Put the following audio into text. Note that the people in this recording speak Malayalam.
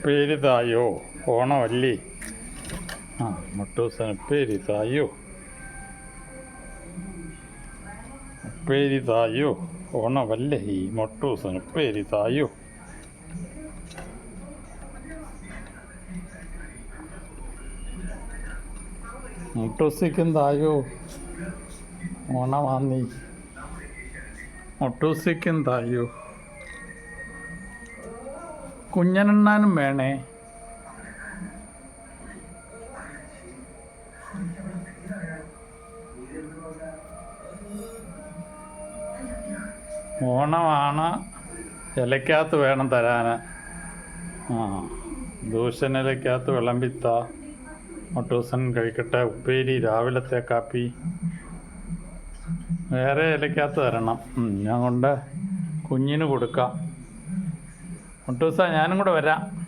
ഉപ്പേരി തായോ ഓണമല്ലേ? ആ മുട്ടൂസൻ ഉപ്പേരി തായോ ഉപ്പേരി തായോ ഓണമല്ലേ? ഈ മുട്ടൂസൻ ഉപ്പേരി തായോ മുട്ടൂസിക്കും തായോ ഓണമാന്നി. മുട്ടൂസിക്കും തായോ കുഞ്ഞനെണ്ണാനും വേണേ? ഓണമാണ്. ഇലക്കകത്ത് വേണം തരാൻ ആ ദൂഷനിലയ്ക്കകത്ത് വിളമ്പിത്ത. മട്ടൂസൻ കഴിക്കട്ടെ. ഉപ്പേരി രാവിലത്തെ കാപ്പി. വേറെ ഇലക്കകത്ത് തരണം. ഞാൻ കൊണ്ട് കുഞ്ഞിന് കൊടുക്കാം. മട്ടൂസ ഞാനും കൂടെ വരാം.